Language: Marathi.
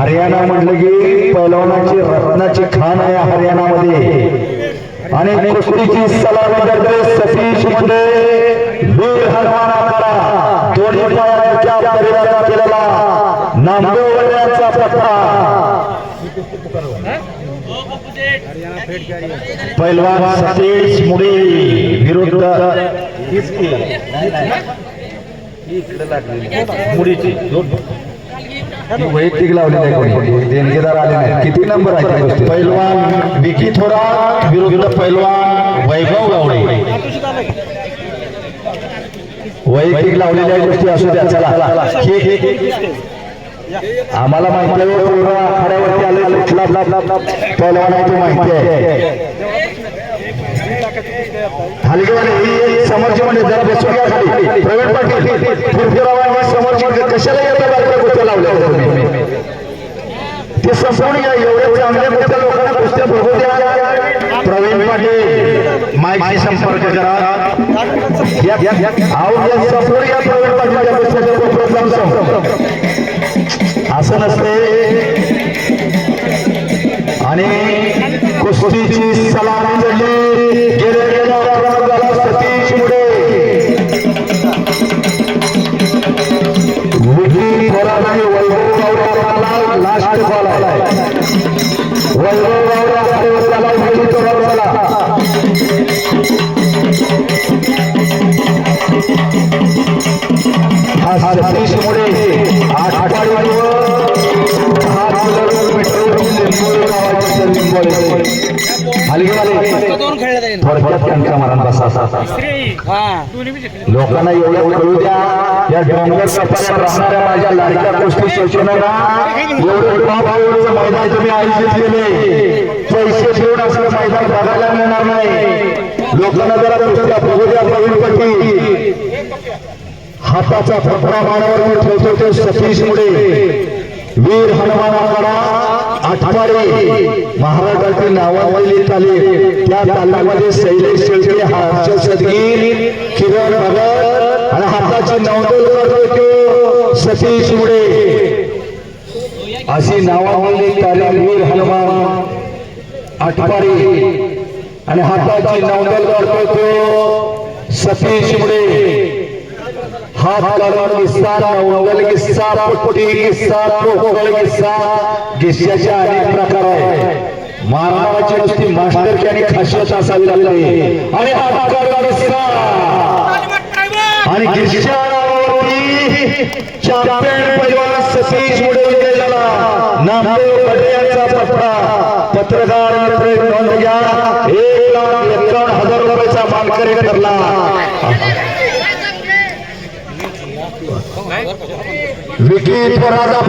हरियाणा म्हटलं की पैलवानाची रत्नाची खान आहे हरियाणामध्ये. आणि कुस्तीची सलामी करते सतीश मुंडे वीर हनुमान आखाडा दोन्ही पायाच्या परिवारात केलेला नांदेवाड्याचा पत्ता. पैलवान सतीश मुंडे विरुद्ध मुडीची. ही वैयक्तिक लावलेली आहे कोणी? देणगीदार आले नाही किती नंबर आहे पैलवान विकी थोरा विरुद्ध पैलवान वैभव गावडे. वैयक्तिक लावलेल्या गोष्टी असू द्या चला. आम्हाला माहिती आहे पूर्ण आखाड्यावरती आले कुठला पैलवान आहे तो माहिती आहे. हलगेवाले ही समोरची म्हणजे जरा बसून घ्या खाली. प्रवीण पाटील फुरफुरावा समोरची म्हणजे कशाला लावल्या होत्या तुम्ही. ते संपवून घ्या एवढ्या चांगल्या मोठ्या लोकांना कुस्त्या बघू द्या. प्रवीण पाटील माईकशी संपर्क करा. या- या- संपवून घ्या प्रवीण पाटील कुस्त्याचा प्रोग्राम संपव. असं नसते. आणि कुस्तीची सलामी लढली गेल्या आलाय वैभव गावडे त्याला विकी हा सतीश थोडक्यात त्यांचा मरण बसा लोकांना एवढं कळू द्या या डोंगर सपाट्यात राहणाऱ्या माझ्या लाडक्या गोष्टी शोषणाला एवढं एवढं मैदान तुम्ही आयोजित केले. पैसे ठेवून असं मैदान बघायला मिळणार नाही. लोकांना जरा कुस्त्या बघू द्या प्रवीण हाताचा मानावर मी ठेवतो ते सतीश मुळे वीर हनुमान आखाडा आठवाडे. महाराष्ट्रातील नावावली तालीम त्या तालमीमध्ये शैलेश शेळके हर्षद सदगीर किरण भगत आणि हाताची करतो तो सतीश मुळे अशी नावामध्ये कार्यवीर हनुमान आठवाडे आणि हाताची नवदल करतो तो सतीश मुळे हात किस्सा किस्सा किस्सा पोकळ किस्सा अनेक प्रकार आहे मारणाराची नुसती मास्टरची आणि खासियत असावी लागते. आणि हात काढून किस्सा. आणि गिरशा नावावरती चॅम्पियन पैलवान सतीश मुळे विजयाला नामदेव बडे यांचा पत्रा पत्रकार मित्र नोंद घ्या एक लाख एकावन्न हज़ार रुपयाचा मानकरी ठरला विकी थोरात